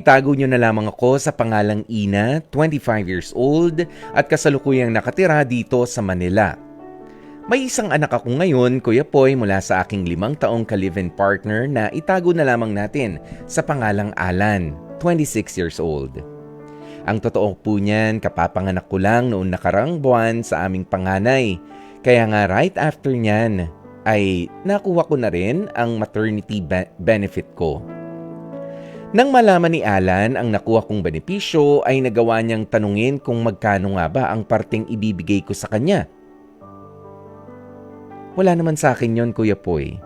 Tago nyo na lamang ako sa pangalang Ina, 25 years old at kasalukuyang nakatira dito sa Manila. May isang anak ako ngayon, Kuya Poy, mula sa aking limang taong ka-live-in partner na itago na lamang natin sa pangalang Alan, 26 years old. Ang totoo po niyan, kapapanganak ko lang noon nakarang buwan sa aming panganay. Kaya nga right after niyan ay nakuha ko na rin ang maternity be- benefit ko. Nang malaman ni Alan ang nakuha kong benepisyo ay nagawa niyang tanungin kung magkano nga ba ang parting ibibigay ko sa kanya. Wala naman sa akin yon Kuya Poy.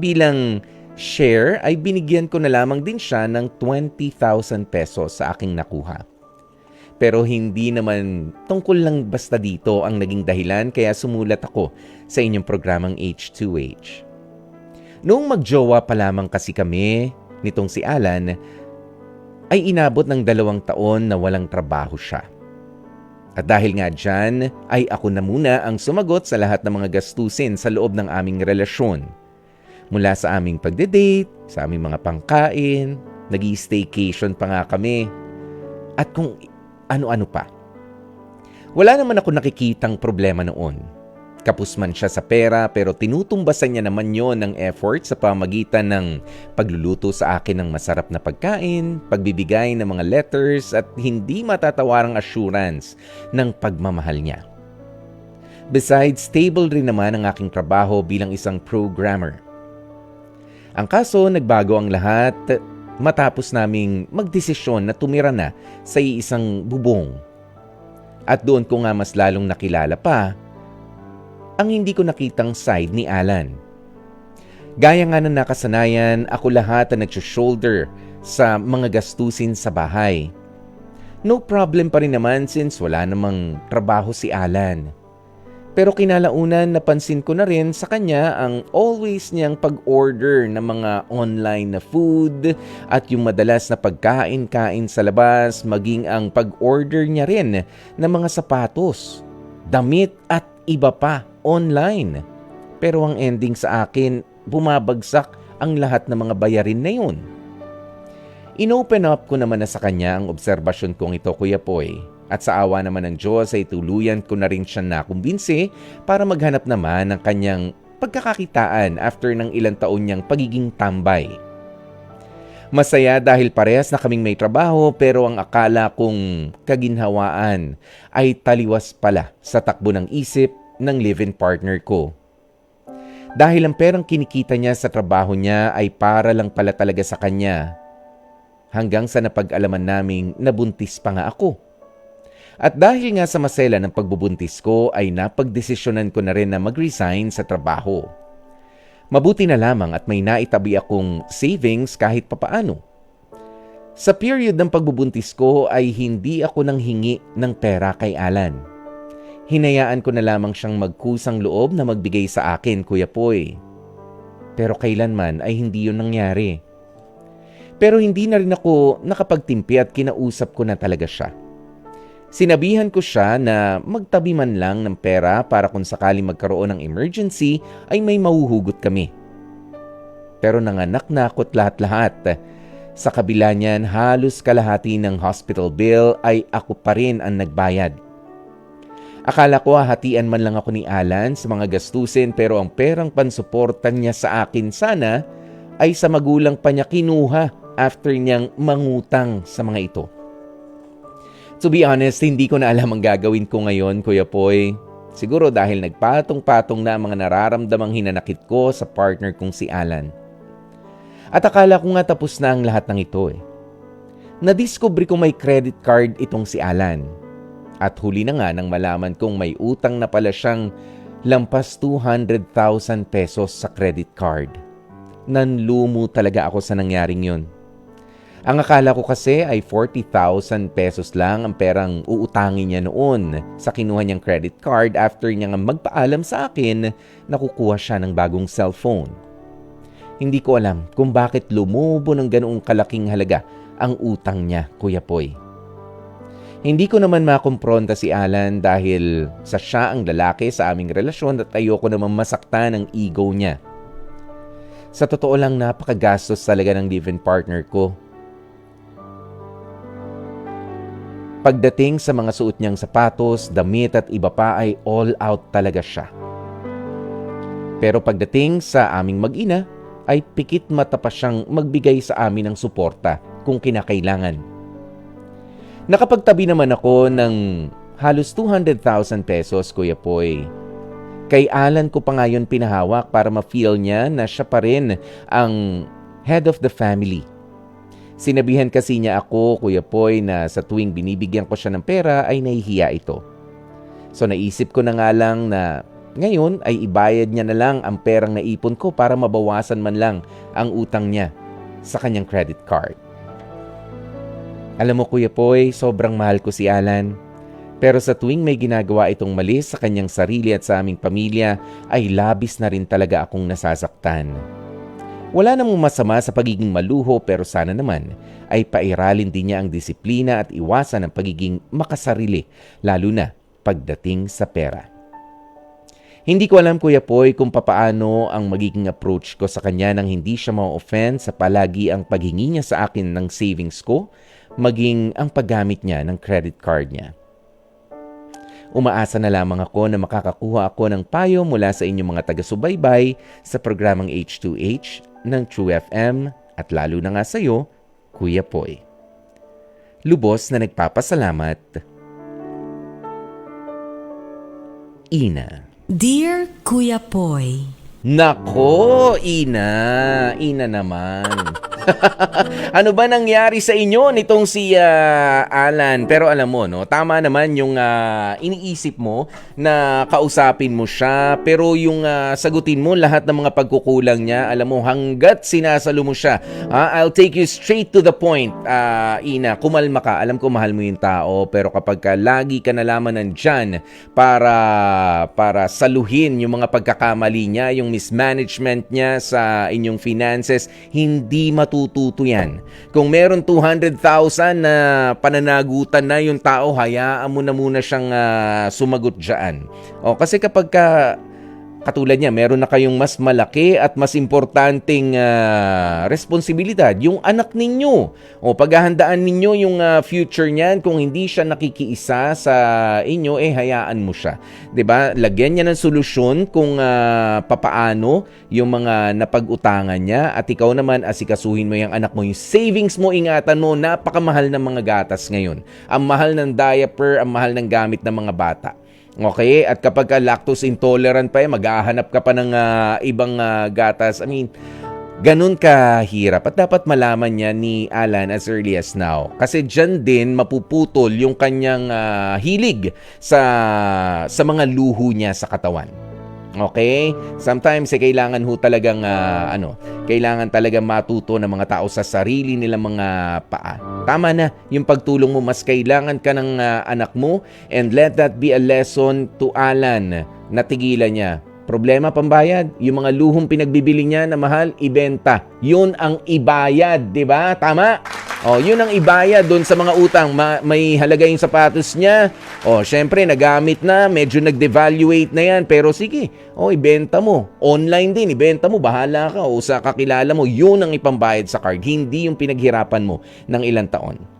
Bilang share ay binigyan ko na lamang din siya ng 20,000 pesos sa aking nakuha. Pero hindi naman tungkol lang basta dito ang naging dahilan kaya sumulat ako sa inyong programang H2H. Noong magjowa pa lamang kasi kami, nitong si Alan, ay inabot ng dalawang taon na walang trabaho siya. At dahil nga dyan, ay ako na muna ang sumagot sa lahat ng mga gastusin sa loob ng aming relasyon. Mula sa aming pagde-date, sa aming mga pangkain, nag staycation pa nga kami, at kung ano-ano pa. Wala naman ako nakikitang problema noon. Kapos man siya sa pera pero tinutumbasan niya naman yon ng effort sa pamagitan ng pagluluto sa akin ng masarap na pagkain, pagbibigay ng mga letters at hindi matatawarang assurance ng pagmamahal niya. Besides, stable rin naman ang aking trabaho bilang isang programmer. Ang kaso, nagbago ang lahat matapos naming magdesisyon na tumira na sa isang bubong. At doon ko nga mas lalong nakilala pa ang hindi ko nakitang side ni Alan. Gaya nga ng nakasanayan, ako lahat ang nag-shoulder sa mga gastusin sa bahay. No problem pa rin naman since wala namang trabaho si Alan. Pero kinalaunan napansin ko na rin sa kanya ang always niyang pag-order ng mga online na food at yung madalas na pagkain-kain sa labas maging ang pag-order niya rin ng mga sapatos, damit at iba pa online. Pero ang ending sa akin, bumabagsak ang lahat ng mga bayarin na yun. Inopen up ko naman na sa kanya ang obserbasyon kong ito, Kuya Poy. At sa awa naman ng Diyos ay tuluyan ko na rin siya nakumbinsi para maghanap naman ng kanyang pagkakakitaan after ng ilang taon niyang pagiging tambay. Masaya dahil parehas na kaming may trabaho pero ang akala kong kaginhawaan ay taliwas pala sa takbo ng isip ng live-in partner ko. Dahil ang perang kinikita niya sa trabaho niya ay para lang pala talaga sa kanya. Hanggang sa napag-alaman naming nabuntis pa nga ako. At dahil nga sa masela ng pagbubuntis ko ay napagdesisyonan ko na rin na mag-resign sa trabaho. Mabuti na lamang at may naitabi akong savings kahit papaano. Sa period ng pagbubuntis ko ay hindi ako nang hingi ng pera kay Alan Hinayaan ko na lamang siyang magkusang loob na magbigay sa akin, Kuya Poy. Pero kailanman ay hindi yun nangyari. Pero hindi na rin ako nakapagtimpi at kinausap ko na talaga siya. Sinabihan ko siya na magtabi man lang ng pera para kung sakali magkaroon ng emergency ay may mahuhugot kami. Pero nanganak na ako't lahat-lahat. Sa kabila niyan, halos kalahati ng hospital bill ay ako pa rin ang nagbayad. Akala ko hatian man lang ako ni Alan sa mga gastusin pero ang perang pansuportan niya sa akin sana ay sa magulang pa niya kinuha after niyang mangutang sa mga ito. To be honest, hindi ko na alam ang gagawin ko ngayon, Kuya Poy. Siguro dahil nagpatong-patong na ang mga nararamdamang hinanakit ko sa partner kong si Alan. At akala ko nga tapos na ang lahat ng ito eh. Nadiskubre ko may credit card itong si Alan at huli na nga nang malaman kong may utang na pala siyang lampas 200,000 pesos sa credit card. Nanlumo talaga ako sa nangyaring yun. Ang akala ko kasi ay 40,000 pesos lang ang perang uutangin niya noon sa kinuha niyang credit card after niya magpaalam sa akin na kukuha siya ng bagong cellphone. Hindi ko alam kung bakit lumubo ng ganoong kalaking halaga ang utang niya, Kuya Poy. Hindi ko naman makumpronta si Alan dahil sa siya ang lalaki sa aming relasyon at ayoko naman masaktan ang ego niya. Sa totoo lang napakagastos talaga ng live-in partner ko. Pagdating sa mga suot niyang sapatos, damit at iba pa ay all out talaga siya. Pero pagdating sa aming mag-ina, ay pikit mata pa siyang magbigay sa amin ng suporta kung kinakailangan. Nakapagtabi naman ako ng halos 200,000 pesos, Kuya Poy. Kay Alan ko pa ngayon pinahawak para ma-feel niya na siya pa rin ang head of the family. Sinabihan kasi niya ako, Kuya Poy, na sa tuwing binibigyan ko siya ng pera ay nahihiya ito. So naisip ko na nga lang na ngayon ay ibayad niya na lang ang perang naipon ko para mabawasan man lang ang utang niya sa kanyang credit card. Alam mo Kuya Poy, sobrang mahal ko si Alan. Pero sa tuwing may ginagawa itong mali sa kanyang sarili at sa aming pamilya, ay labis na rin talaga akong nasasaktan. Wala namang masama sa pagiging maluho pero sana naman ay pairalin din niya ang disiplina at iwasan ang pagiging makasarili, lalo na pagdating sa pera. Hindi ko alam Kuya Poy kung papaano ang magiging approach ko sa kanya nang hindi siya ma-offend sa palagi ang paghingi niya sa akin ng savings ko, maging ang paggamit niya ng credit card niya. Umaasa na lamang ako na makakakuha ako ng payo mula sa inyong mga taga-subaybay sa programang H2H ng True FM at lalo na nga sa iyo, Kuya Poy. Lubos na nagpapasalamat. Ina. Dear Kuya Poy, Nako, Ina. Ina naman. ano ba nangyari sa inyo nitong si ah, Alan? Pero alam mo, no, tama naman yung ah, iniisip mo na kausapin mo siya. Pero yung ah, sagutin mo lahat ng mga pagkukulang niya, alam mo, hanggat sinasalo mo siya. ah, I'll take you straight to the point, ah, Ina. Kumalma ka. Alam ko mahal mo yung tao. Pero kapag ka lagi ka na lamang nandyan para, para saluhin yung mga pagkakamali niya, yung mismanagement niya sa inyong finances, hindi matututo yan. Kung meron 200,000 na pananagutan na yung tao, hayaan mo na muna siyang ah, sumagot dyan. O, kasi kapag ka, katulad niya, meron na kayong mas malaki at mas importanteng ah, responsibilidad, yung anak ninyo. O paghahandaan ninyo yung ah, future niyan, kung hindi siya nakikiisa sa inyo, eh hayaan mo siya. ba? Lagyan niya ng solusyon kung ah, papaano yung mga napag-utangan niya at ikaw naman asikasuhin mo yung anak mo, yung savings mo, ingatan mo, napakamahal ng mga gatas ngayon. Ang mahal ng diaper, ang mahal ng gamit ng mga bata. Okay? At kapag ka lactose intolerant pa eh, maghahanap ka pa ng ah, ibang ah, gatas. I mean, ganun kahirap. At dapat malaman niya ni Alan as early as now. Kasi dyan din mapuputol yung kanyang ah, hilig sa, sa mga luho niya sa katawan. Okay? Sometimes eh, kailangan ho talagang ah, ano, kailangan talaga matuto ng mga tao sa sarili nilang mga paa. Tama na, yung pagtulong mo mas kailangan ka ng ah, anak mo and let that be a lesson to Alan na tigilan niya. Problema pambayad, yung mga luhong pinagbibili niya na mahal, ibenta. Yun ang ibayad, 'di ba? Tama? Oh, yun ang ibayad doon sa mga utang. Ma- may halaga yung sapatos niya. Oh, syempre nagamit na, medyo nag-devaluate na yan, pero sige. Oh, ibenta mo. Online din, ibenta mo, bahala ka o sa kakilala mo. Yun ang ipambayad sa card, hindi yung pinaghirapan mo ng ilang taon.